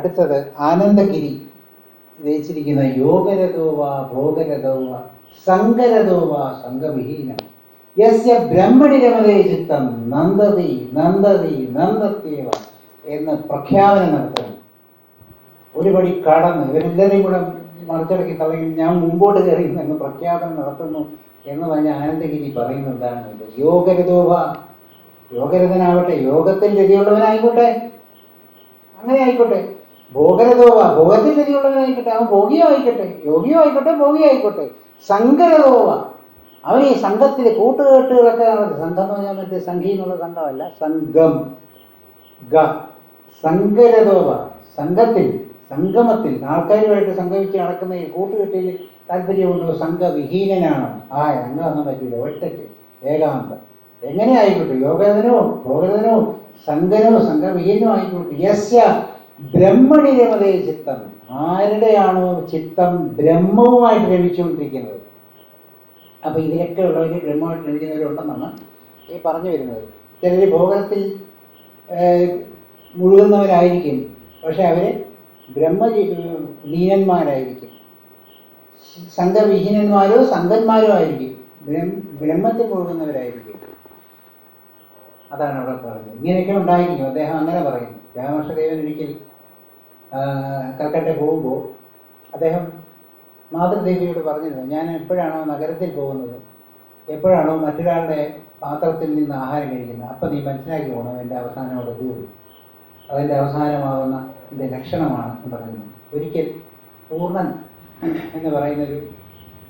അടുത്തത് ആനന്ദഗിരി. രചിച്ചിരിക്കുന്ന യോഗരഥോവ ഭോഗരഥോവ സങ്കരഥോവ സംഗവിഹീനം യസ്യ ബ്രഹ്മണി രമതേ ചിത്തം നന്ദതി നന്ദതി നന്ദത്തേവ എന്ന് പ്രഖ്യാപനം നടത്തുന്നു. ഒരുപടി കടന്ന് ഇവരെല്ലാവരെയും കൂടെ മറിച്ചടക്കി തള്ളി ഞാൻ മുമ്പോട്ട് കയറി എന്ന് പ്രഖ്യാപനം നടത്തുന്നു എന്ന് പറഞ്ഞ ആനന്ദഗിരി പറയുന്നതാണ്. എന്താണ് യോഗരഥോവ യോഗരഥനാവട്ടെ യോഗത്തിൽ രതിയുള്ളവനായിക്കോട്ടെ അങ്ങനെ ആയിക്കോട്ടെ. ഭോഗരഥോവ ഭോഗത്തിൽ രതിയുള്ളവനായിക്കോട്ടെ അവൻ ഭോഗിയോ ആയിക്കോട്ടെ യോഗിയോ ആയിക്കോട്ടെ ഭോഗിയോ ആയിക്കോട്ടെ സങ്കരതോവ അവൻ ഈ സംഘത്തിൽ കൂട്ടുകെട്ടുകളൊക്കെ സംഘം എന്ന് പറഞ്ഞാൽ മറ്റേ സംഘി എന്നുള്ള സംഘമല്ല സംഘം. ഗ. സങ്കരതോവ സംഘത്തിൽ സംഗമത്തിൽ ആൾക്കാരുമായിട്ട് സംഗമിച്ച് നടക്കുന്ന ഈ കൂട്ടുകെട്ടിൽ താല്പര്യമുണ്ടോ സംഘവിഹീനനാണ്. ആ സംഘമൊന്നും പറ്റില്ല ഒറ്റയ്ക്ക് ഏകാന്തം. എങ്ങനെ ആയിക്കോട്ടെ യോഗരഥനോ ഭോഗരഥനോ സംഘനോ സംഘവിഹീനോ ആയിക്കോട്ടെ യസ്യ ബ്രഹ്മണി ചിത്തം. ആരുടെയാണോ ചിത്തം ബ്രഹ്മവുമായിട്ട് രമിച്ചുകൊണ്ടിരിക്കുന്നത് അപ്പോൾ ഇതിലൊക്കെ ഉള്ളവർ ബ്രഹ്മമായിട്ട് രമിക്കുന്നവരുണ്ടെന്നാണ് ഈ പറഞ്ഞു വരുന്നത്. ചിലർ ഭോഗത്തിൽ മുഴുകുന്നവരായിരിക്കും. പക്ഷെ അവർ ബ്രഹ്മജി ലീനന്മാരായിരിക്കും സംഘവിഹീനന്മാരോ സംഘന്മാരോ ആയിരിക്കും. ബ്രഹ്മ ബ്രഹ്മത്തിൽ മുഴുകുന്നവരായിരിക്കും. അതാണ് അവിടെ പറഞ്ഞത്. ഇങ്ങനെയൊക്കെ ഉണ്ടായിരിക്കും. അദ്ദേഹം അങ്ങനെ പറയും രാമകൃഷ്ണദേവൻ ഒരിക്കൽ കൽക്കട്ട പോകുമ്പോൾ അദ്ദേഹം മാതൃദേവിയോട് പറഞ്ഞിരുന്നു ഞാൻ എപ്പോഴാണോ നഗരത്തിൽ പോകുന്നത് എപ്പോഴാണോ മറ്റൊരാളുടെ പാത്രത്തിൽ നിന്ന് ആഹാരം കഴിക്കുന്നത് അപ്പം നീ മനസ്സിലാക്കി പോകണം എന്റെ അവസാനം അവിടെ എത്തുകയുള്ളൂ അതിന്റെ അവസാനമാകുന്ന എന്റെ ലക്ഷണമാണ് എന്ന് പറയുന്നത് ഒരിക്കൽ പൂർണൻ എന്ന് പറയുന്നൊരു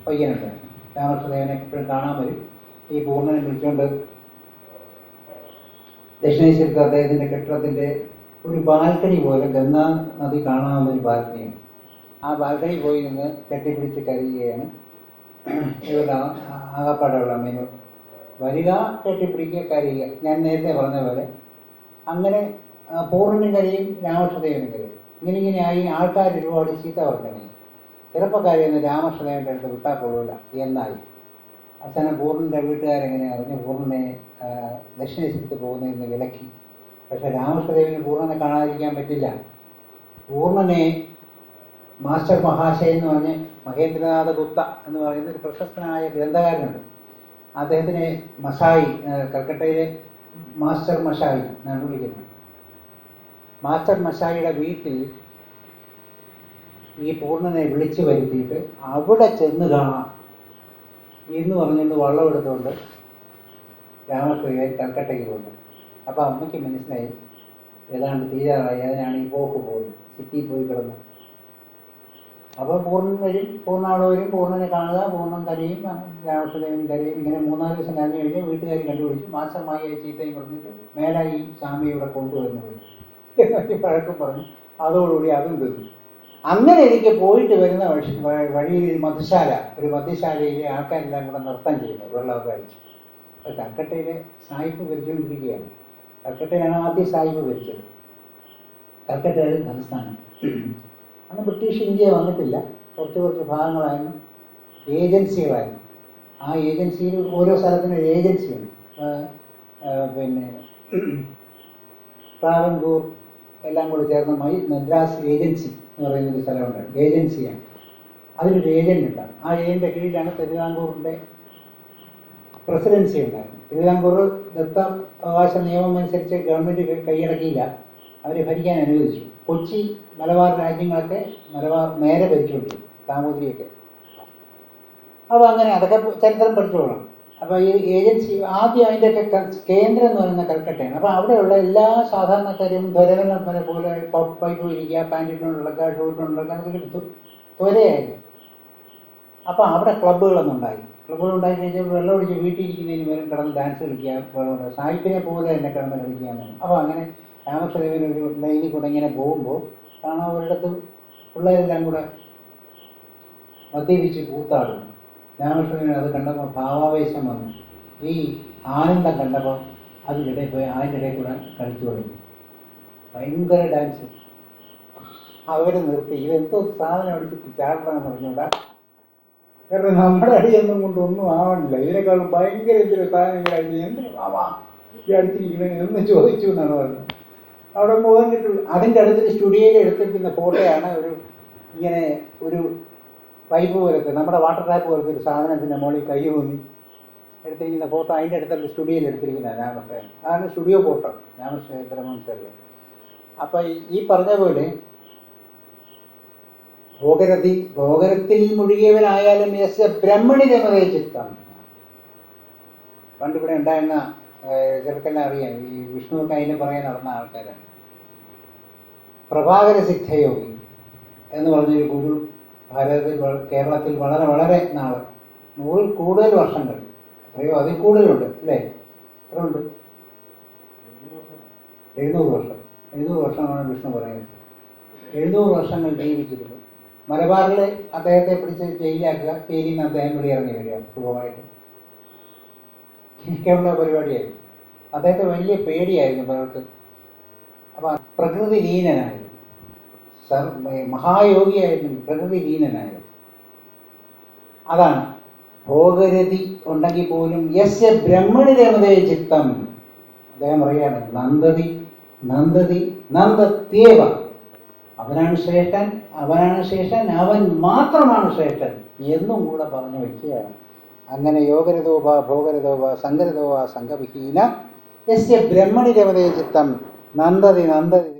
പയ്യനുണ്ട് രാമകൃഷ്ണദേവനെ എപ്പോഴും കാണാൻ വരും. ഈ പൂർണനെ വിളിച്ചുകൊണ്ട് ദക്ഷിണേശ്വരത്ത് അദ്ദേഹത്തിന്റെ കെട്ടിടത്തിന്റെ ഒരു ബാൽക്കണി പോലെ ഗംഗാ നദി കാണാവുന്ന ഒരു ബാൽക്കണിയാണ് ആ ബാൽക്കണി പോയി നിന്ന് കെട്ടിപ്പിടിച്ച് കരയുകയാണ്. ഇവിടെ ആകപ്പാടുള്ള മെനു. വരിക കെട്ടിപ്പിടിക്കുക കരയുക. ഞാൻ നേരത്തെ പറഞ്ഞ പോലെ അങ്ങനെ പൂർണനും കരയും രാമകൃഷ്ണദേവനും കരയും. ഇങ്ങനെ ഇങ്ങനെ ആയി ആൾക്കാർ ഒരുപാട് ചീത്ത പറഞ്ഞാണ് ചെറുപ്പക്കാരെയൊന്ന് രാമകൃഷ്ണദേവന്റെ അടുത്ത് വിട്ടാൽ കൊള്ളൂല. എന്നായി. അവസാനം പൂർണന്റെ വീട്ടുകാരെങ്ങനെ അറിഞ്ഞ് പൂർണനെ ദക്ഷിണേശ്വരത്ത് ദക്ഷിണേശ്വരത്ത് പോകുന്നതിന് വിലക്കി. പക്ഷെ രാമകൃഷ്ണദേവിന് പൂർണനെ കാണാതിരിക്കാൻ പറ്റില്ല. പൂർണനെ മാസ്റ്റർ മഹാശയൻ എന്ന് പറഞ്ഞ് മഹേന്ദ്രനാഥ ഗുപ്ത എന്ന് പറയുന്ന ഒരു പ്രശസ്തനായ ഗ്രന്ഥകാരനുണ്ട്. അദ്ദേഹത്തിനെ മസായി കൽക്കട്ടയിലെ മാസ്റ്റർ മഷായി എന്നാണ് വിളിക്കുന്നത്. മാസ്റ്റർ മഷായിയുടെ വീട്ടിൽ ഈ പൂർണനെ വിളിച്ചു വരുത്തിയിട്ട് അവിടെ ചെന്ന് കാണാം എന്ന് പറഞ്ഞുകൊണ്ട് വള്ളം എടുത്തുകൊണ്ട് കൽക്കട്ടയ്ക്ക് പോകുന്നു. അപ്പോൾ അമ്മയ്ക്ക് മനസ്സിലായി. ഏതാണ്ട് തീരാറായി. അതിനാണ് ഈ പോക്ക് പോകുന്നത്. സിറ്റിയിൽ പോയി കിടന്നു. അപ്പോൾ പൂർണൻ വരും. പൂർണാൾ വരും. പൂർണനെ കാണുക. പൂർണം കരയും. രാമകൃഷ്ണദേവൻ കരയും. ഇങ്ങനെ മൂന്നാൽ ദിവസം കഴിഞ്ഞ് കഴിഞ്ഞ് വീട്ടുകാർ കണ്ടുപിടിച്ചു. മാസമായി ചീത്തയും പറഞ്ഞിട്ട് മേലെ ഈ സ്വാമി കൊണ്ടുവരുന്നത്. പഴക്കം പറഞ്ഞു. അതോടുകൂടി അതും തീർന്നു. അങ്ങനെ എനിക്ക് പോയിട്ട് വരുന്ന വഴി വഴിയിൽ ഒരു മധുശാല. ഒരു മധുശാലയിലെ ആൾക്കാരെല്ലാം കൂടെ നൃത്തം ചെയ്യുന്നു. വെള്ളമൊക്കെ അടിച്ചു. കൽക്കട്ടയിലെ സായിപ്പ് ഭരിച്ചുകൊണ്ടിരിക്കുകയാണ് കൽക്കട്ടയാണ് ആദ്യം സാഹിബ് ഭരിച്ചത്. കൽക്കട്ടയുടെ സംസ്ഥാനം അന്ന് ബ്രിട്ടീഷ് ഇന്ത്യ വന്നിട്ടില്ല. കുറച്ച് കുറച്ച് ഭാഗങ്ങളായിരുന്നു. ഏജൻസികളായിരുന്നു. ആ ഏജൻസിയിൽ ഓരോ സ്ഥലത്തിനും ഒരു ഏജൻസിയുണ്ട്. പിന്നെ ട്രാവൻകൂർ എല്ലാം കൂടി ചേർന്ന മൈ മദ്രാസ് ഏജൻസി എന്ന് പറയുന്ന ഒരു സ്ഥലമുണ്ട്. ഏജൻസിയാണ്. അതിലൊരു ഏജന്റ് ഉണ്ടാകും ആ ഏജന്റെ കീഴിലാണ് തിരുവിതാംകൂറിന്റെ പ്രസിഡൻസി ഉണ്ടായിരുന്നു. തിരുവിതാംകൂർ ദത്ത അവകാശ നിയമം അനുസരിച്ച് ഗവൺമെന്റ് കൈയടക്കിയില്ല. അവരെ ഭരിക്കാൻ അനുവദിച്ചു. കൊച്ചി മലബാർ രാജ്യങ്ങളൊക്കെ മലബാർ നേരെ ഭരിച്ചുകൊണ്ടിരുന്നു സാമൂതിരിയൊക്കെ അപ്പോൾ അങ്ങനെ അതൊക്കെ ചരിത്രം പഠിച്ചോളാം. അപ്പോൾ ഈ ഏജൻസി ആദ്യം അതിന്റെയൊക്കെ കേന്ദ്രം എന്ന് പറയുന്ന കൽക്കട്ടയാണ്. അപ്പോൾ അവിടെയുള്ള എല്ലാ സാധാരണക്കാരും ധരവനെ പോലെ പൈപ്പ് ഇരിക്കുക പാന്റിട്ടുണ്ടാക്കുക ഷൂട്ടുണ്ടൊക്കെ അതൊക്കെ എടുത്തു. ത്വരയായിരുന്നു. അപ്പോൾ അവിടെ ക്ലബ്ബുകളൊന്നും ഉണ്ടായി ക്ലബ്ബുകൾ ഉണ്ടായി കഴിഞ്ഞാൽ വെള്ളം ഒഴിച്ച് വീട്ടിൽ ഇരിക്കുന്നതിന് പേരും കിടന്ന് ഡാൻസ് കളിക്കുക സായിപ്പിനെ പോലെ തന്നെ കിടന്ന് കളിക്കുക അപ്പോൾ അങ്ങനെ രാമകൃഷ്ണദേവൻ ഒരു ലൈനിൽ കൂടെ ഇങ്ങനെ പോകുമ്പോൾ കാണാൻ ഒരിടത്ത് പിള്ളേരെല്ലാം കൂടെ മദ്യപിച്ച് കൂത്താടുന്നു. രാമകൃഷ്ണന് അത് കണ്ടപ്പോൾ ഭാവാവേശം വന്നു. ഈ ആനന്ദം കണ്ടപ്പോൾ അതിനിടെ പോയി ഇടയിൽ കൂടെ കളിച്ചു തുടങ്ങി. ഭയങ്കര ഡാൻസ് അവർ നിർത്തി. ഇതെന്തോ സാധനം അടിച്ചിട്ട് ചാടണമെന്ന് പറഞ്ഞൂടാ കാരണം നമ്മുടെ അടിയൊന്നും കൊണ്ടൊന്നും ആവണില്ല. ഇതിനേക്കാൾ ഭയങ്കര എന്തൊരു സാധനങ്ങളായിട്ട് ഇവിടെ അടിച്ച് എന്തിനു ആവാ ഈ അടുത്തിരിക്കണേ എന്ന് ചോദിച്ചു എന്നാണ് പറഞ്ഞത്. അവിടെ മുഖം കിട്ടില്ല അതിന്റെ അടുത്തൊരു സ്റ്റുഡിയോയിൽ എടുത്തിരിക്കുന്ന ഫോട്ടോയാണ് ഒരു ഇങ്ങനെ ഒരു പൈപ്പ് പോലത്തെ നമ്മുടെ വാട്ടർ ടാപ്പ് പോലത്തെ ഒരു സാധനത്തിന്റെ മുകളിൽ കൈ ഊന്നി എടുത്തിരിക്കുന്ന ഫോട്ടോ. അതിന്റെ അടുത്തുള്ള സ്റ്റുഡിയോയിൽ എടുത്തിരിക്കുന്ന രാമകൃഷ്ണൻ അതാണ് സ്റ്റുഡിയോ ഫോട്ടോ. രാമകൃഷ്ണ സാറിന്റെ അപ്പോൾ ഈ പറഞ്ഞ പോലെ ഭോഗരതി ഭോഗരത്തിൽ മുഴുകിയവനായാലും യസ് ബ്രഹ്മണി രമതേ ചിത്തം പണ്ടിവിടെ ഉണ്ടായിരുന്ന ചെറുക്കെല്ലാം അറിയാം ഈ വിഷ്ണു അതിന് പുറകെ നടന്ന ആൾക്കാരാണ്. പ്രഭാകര സിദ്ധയോഗി എന്ന് പറഞ്ഞൊരു ഗുരു ഭാരതത്തിൽ കേരളത്തിൽ വളരെ വളരെ നാൾ നൂറിൽ കൂടുതൽ വർഷങ്ങൾ അത്രയോ അതിൽ കൂടുതലുണ്ട് അല്ലേ? എത്ര ഉണ്ട് എഴുന്നൂറ് വർഷം. എഴുന്നൂറ് വർഷമാണ് വിഷ്ണു പറയുന്നത്. എഴുന്നൂറ് വർഷങ്ങൾ ജീവിച്ചിരുന്നു. മലബാറിൽ അദ്ദേഹത്തെ പിടിച്ച് ജയിലാക്കുക ജയിലിൽ നിന്ന് അദ്ദേഹം വെളിയിറങ്ങി വരിക സുഖമായിട്ട്. ഇങ്ങനെയുള്ള പരിപാടിയായിരുന്നു. അദ്ദേഹത്തെ വലിയ പേടിയായിരുന്നു പലർക്ക്. അപ്പം പ്രകൃതി ലീനനായിരുന്നു മഹായോഗിയായിരുന്നു. പ്രകൃതി ലീനനായിരുന്നു അതാണ്. ഭോഗരതി ഉണ്ടെങ്കിൽ പോലും യസ്യ ബ്രഹ്മണി രമതേ ചിത്തം. അദ്ദേഹം പറയുകയാണ് നന്ദതി നന്ദതി നന്ദത്യേവ. അവനാണ് ശ്രേഷ്ഠൻ അവനാണ് ശ്രേഷ്ഠൻ അവൻ മാത്രമാണ് ശ്രേഷ്ഠൻ എന്നും കൂടെ പറഞ്ഞു വയ്ക്കുകയാണ് അങ്ങനെ യോഗരതോഭ ഭോഗരതോഭ സംഗരതോഭ സംഘവിഹീന യസ്യ ബ്രഹ്മണി രമതേ ചിത്തം നന്ദതി നന്ദതി